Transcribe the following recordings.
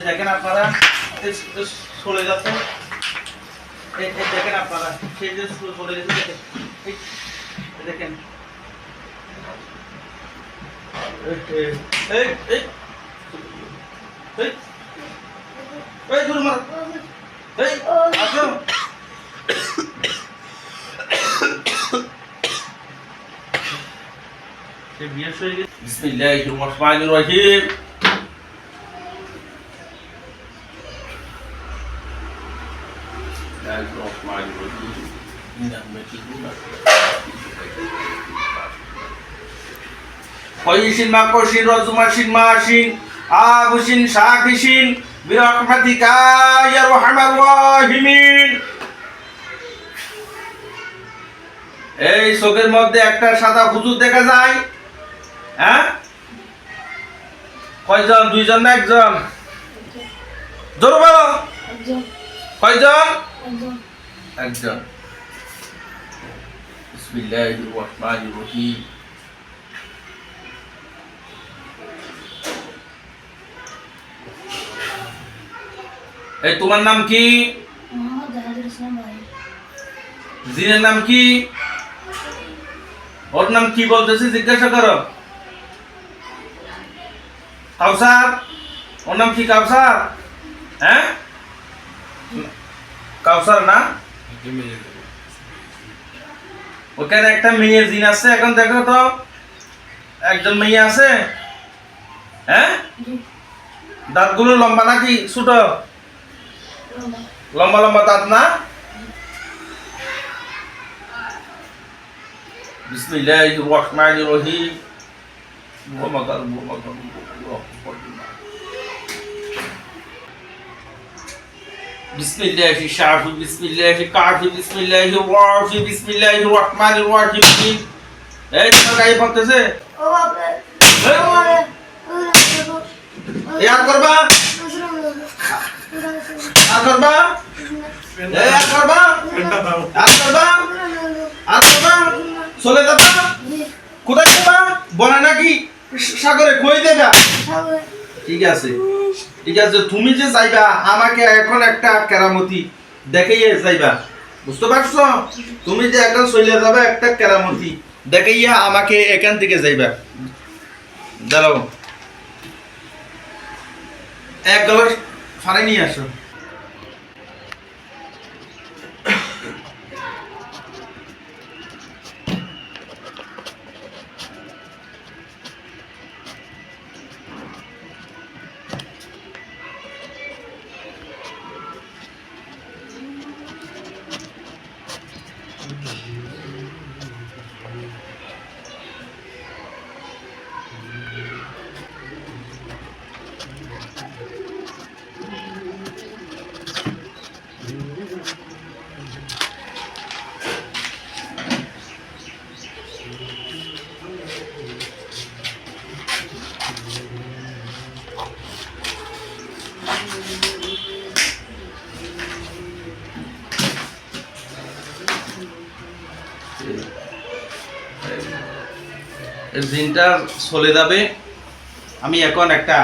দেখেন আপনারা চলে এই দেখেন আপনারা সেই যে চলে গেছে দেখেন। এই এই দেখেন এই- এই- এই এই এই এই দূর মার এই আসো সে বিয়ে হয়ে গেছে বিসমিল্লাহির রহমানির রহিম Hoyishin makoshin rozumashin mashin abushin shakishin birahmatika ya arhamar rahimin এই চোখের মধ্যে একটা সাদা হুজুর দেখা যায় হ্যাঁ কয়জন দুইজন না একজন জোর বলো একজন কয়জন একজন একজন বিসমিল্লাহির রহমানির রহিম। এই তোমার নাম কি? জিনের নাম কি? ওর নাম কি বলতেছে জিজ্ঞাসা করো। কাউসার? ওর নাম কি কাউসার? হ্যাঁ? কাউসার না ওখানে একটা মেয়ে জিন আছে এখন দেখো তো একজন মেয়ে আছে হ্যাঁ দাঁতগুলো লম্বা নাকি ছোট লম্বা লম্বা দাঁত না বিসমিল্লাহির রহমানির রহিম بسم الله الشعب بسم الله الكعب بسم الله الرافي بسم الله الرحمن الرحيم এই তো গায়ে পড়তেছে ও বাপরে এই, আমারে এই আর করবা আর করবা এই আর করবা আর করবা আর করবা চলে যাবা কোথায় যাবা বনা নাকি সাগরে কই দেবা ঠিক আছে ঠিক আছে, তুমি যে যাইবা, আমাকে এখন একটা কেরামতি দেখাইয়ে যাইবা। বুঝতে পারছ? তুমি যে এখন চলে যাবে, একটা কেরামতি দেখাইয়া আমাকে এখান থেকে যাইবা। দাঁড়াও। এক গ্লাস ফারাই নিয়ে আসো। জিনটা চলে যাবে। আমি এখন একটা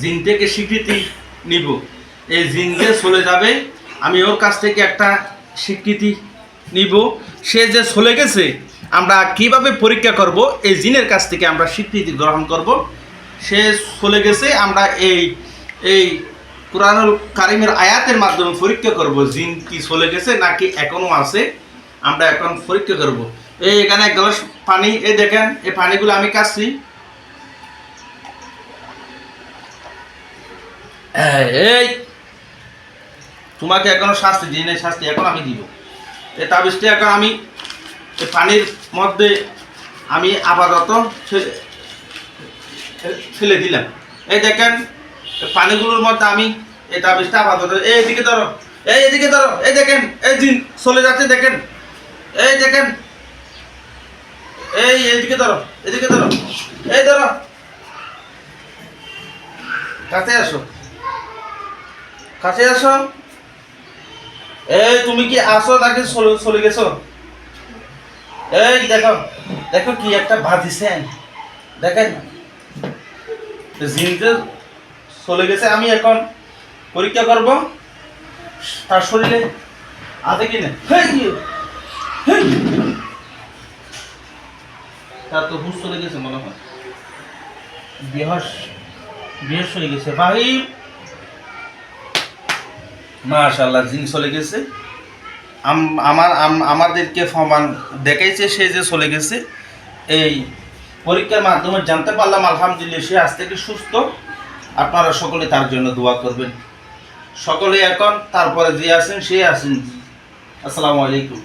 জিন থেকে স্বীকৃতি নিব। এই জিন যে চলে যাবে, আমি ওর কাছ থেকে একটা স্বীকৃতি নিব। সে যে চলে গেছে, আমরা কীভাবে পরীক্ষা করব? এই জিনের কাছ থেকে আমরা স্বীকৃতি গ্রহণ করব। সে চলে গেছে, আমরা এই এই কোরআনুল কারিমের আয়াতের মাধ্যমে পরীক্ষা করব, জিন কি চলে গেছে নাকি এখনও আছে। আমরা এখন পরীক্ষা করব। এই এখানে এক গ্লাস পানি এই দেখেন এই পানিগুলো আমি কাটছি। এই, তোমাকে এখনও শাস্তি দিই নাই শাস্তি এখন আমি দিব। এই তাবিজটা এখন আমি এই পানির মধ্যে আমি আপাতত ফেলে- দিলাম। এই দেখেন পানিগুলোর মধ্যে আমি এই তাবিজটা আপাতত এদিকে ধরো এই এদিকে ধরো এই দেখেন এই দিন চলে যাচ্ছে দেখেন। এই দেখেন এই এদিকে ধরো এদিকে ধরো। এই ধরো। কাছে আসো। কাছে আসো। এই, তুমি কি আসো নাকি চলে গেছো? এই, দেখো দেখো কি একটা বাঁধিছেন দেখেন জিনকে চলে গেছে, আমি এখন পরীক্ষা করব। তার শরীরে আছে কি না! তার তো হুশ চলে গেছে মনে হয়। বেহস বেহস হয়ে গেছে। ভাই! মাশাল্লাহ জিন চলে গেছে। আম- আমার আমাদেরকে প্রমাণ দেখাইছে সে যে চলে গেছে। এই পরীক্ষার মাধ্যমে জানতে পারলাম, আলহামদুলিল্লাহ, সে আজ থেকে সুস্থ। আপনারা সকলে তার জন্য দোয়া করবেন। সকলে এখন তারপরে যে আছেন, সে আছেন। আসসালামু আলাইকুম।